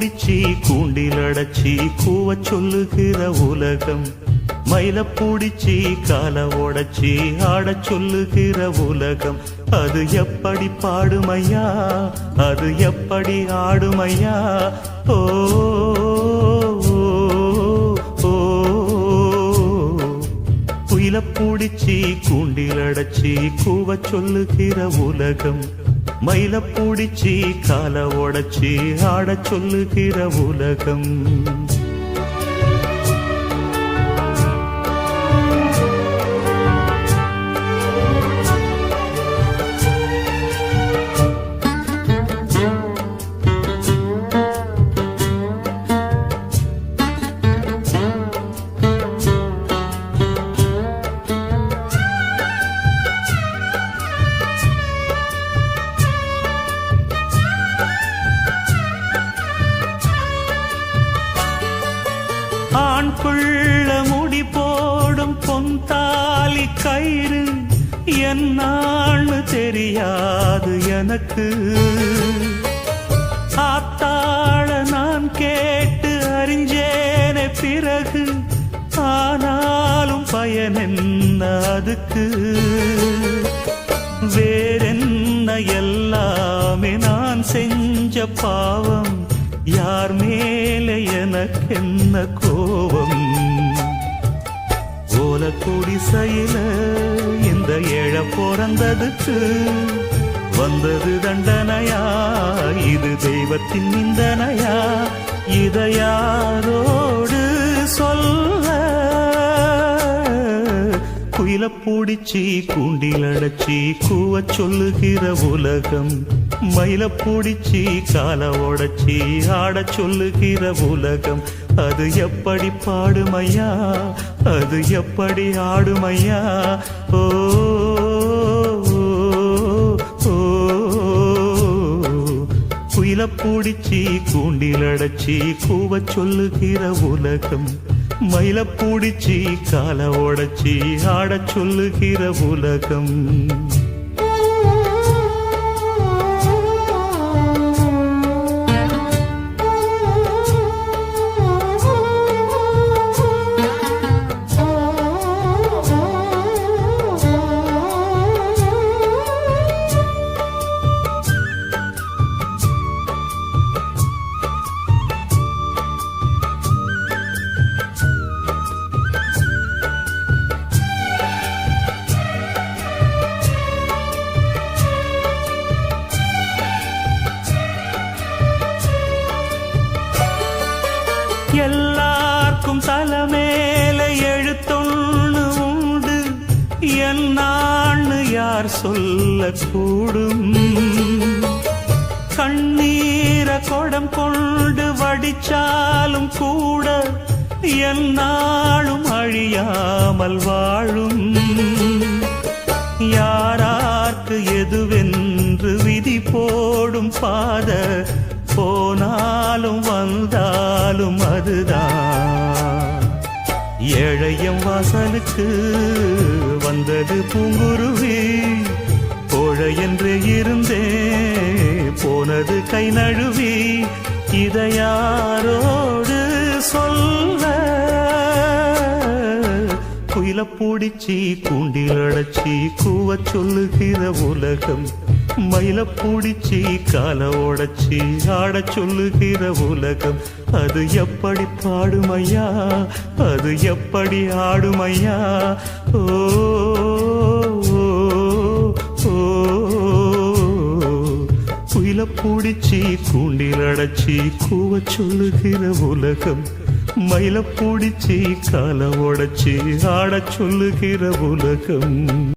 பூடிச்சி கூண்டில் அடைச்சி கூவ சொல்லுகிற உலகம். மயில பிடிச்சி கால உடைச்சி ஆட சொல்லுகிற உலகம். அது எப்படி பாடுமையா? அது எப்படி ஆடுமையா? ஓ புயில பிடிச்சி கூண்டில் அடைச்சி கூவ சொல்லுகிற உலகம். மயில பூடிச்சி கால உடச்சி ஆடச் சொல்லுகிற உலகம். ஆண் முடி போடும் பொன் தாலி கயிறு என்னான்னு தெரியாது எனக்கு. ஆத்தாள நான் கேட்டு அறிஞ்சேனே பிறகு ஆனாலும் பயன் என்ன அதுக்கு? வேறென்ன எல்லாமே நான் செஞ்ச பாவம். யார் மேலே எனக்கென்ன கோபம்? ஓல குடிசையில இந்த ஏழ பிறந்ததுக்கு வந்தது தண்டனையா? இது தெய்வத்தின் நிந்தனையா? இதை யாரோடு சொல்ல? குயில பூடிச்சி கூண்டில் அடைச்சி கூவ சொல்லுகிற உலகம் மயில பிடிச்சி கால உடச்சி ஆட சொல்லுகிற உலகம். அது எப்படி பாடுமையா? அது எப்படி ஆடுமையா? ஓ ஓ, குயில பூடிச்சி கூண்டில் அடைச்சி கூவ சொல்லுகிற உலகம். மயில பிடிச்சி கால உடச்சி ஆட சொல்லுகிற உலகம். எல்லாருக்கும் தலைமேல எழுத்தொன்னு உண்டு. என்னான்னு யார் சொல்லக்கூடும். கண்ணீர கொடம் கொண்டு வடிச்சாலும் கூட என்னாலும் அழியாமல் வாழும். யாரார்க்கு எதுவென்று விதி போடும் பாத போனாலும் வந்தாலும் அதுதான். ஏழையம் வாசலுக்கு வந்தது பூங்குருவி. கோழை என்று இருந்தே போனது கை நழுவி. இதையாரோடு சொல்ல? குயில பூடிச்சி கூண்டில் அடைச்சி கூவச் சொல்லுகிற உலகம் மயில பூடிச்சு கால உடைச்சி ஆட சொல்லுகிற உலகம். அது எப்படி பாடுமையா? அது எப்படி ஆடுமையா? ஓ ஓ, குயில பூடிச்சி கூண்டில் அடைச்சி கூவ சொல்லுகிற உலகம். மயில பூடிச்சு கால உடைச்சி ஆட சொல்லுகிற உலகம்.